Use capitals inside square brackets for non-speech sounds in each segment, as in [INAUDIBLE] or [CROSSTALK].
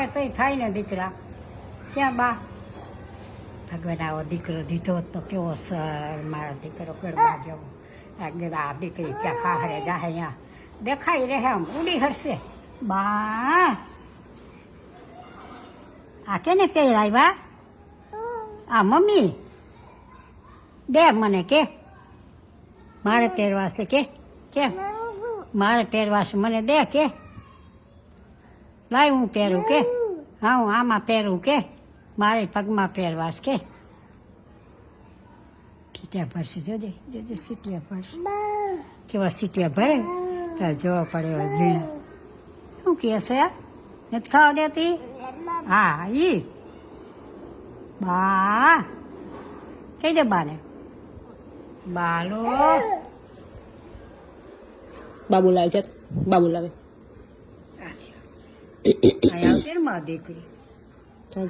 આવે તો થાય ને દીકરા. ક્યાં બા? ભગવાન આવો દીકરો દીધો તો કેવો સર મારો દીકરો કરવા જેવો આ દીકરી ક્યાં ખાહરે જાહે અહીંયા? દેખાઈ રહે આમ ઉડી હરશે બા! આ કેને પહેરાવ્યા આ મમ્મી? દે મને કે. મારે પહેરવા છે કે? કેમ મારે પહેરવા છે મને દે કે. લાય હું પહેરું કે? હા હું આમાં પહેરું કે? મારે પગમાં પહેરવાસ કે? સીટિયા ભરશે જોજે જોજે સીટિયા ભરશે કેવા સીટિયા ભરે? તો જોવા પડે એવા ઝીણા. શું કહે છે? નથી ખાવા દેતી? હા ઈ. બા. કહી દે બાને. બાલો. બાબુ લાવે છે. બાબુ લાવે આવતી [COUGHS] મારી દીકરી? ચાલ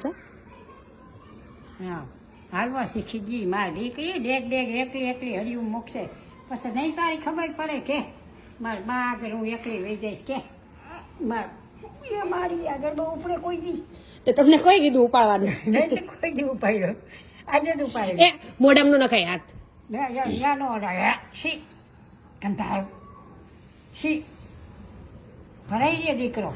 હા હાલવા શીખી ગઈ મારી દીકરી ડેક ડેક એકલી એકલી હરિયું મૂકશે. પછી નહીં તારી ખબર પડે કે મારી બા આગળ હું એકલી વહી જઈશ કે? મારે મારી આગળ બહુ ઉપડે કોઈ દી. તો તમને કોઈ કીધું ઉપાડવાનું નહીં કોઈ દી ઉપાડ્યો. આજે જ ઉપાડ્યો. એ મોઢામાં નખાય હાથ. ના, યા- યા નો રહ્યા શી? કંટાળો. શી? ભરાઈ ગયો દીકરો.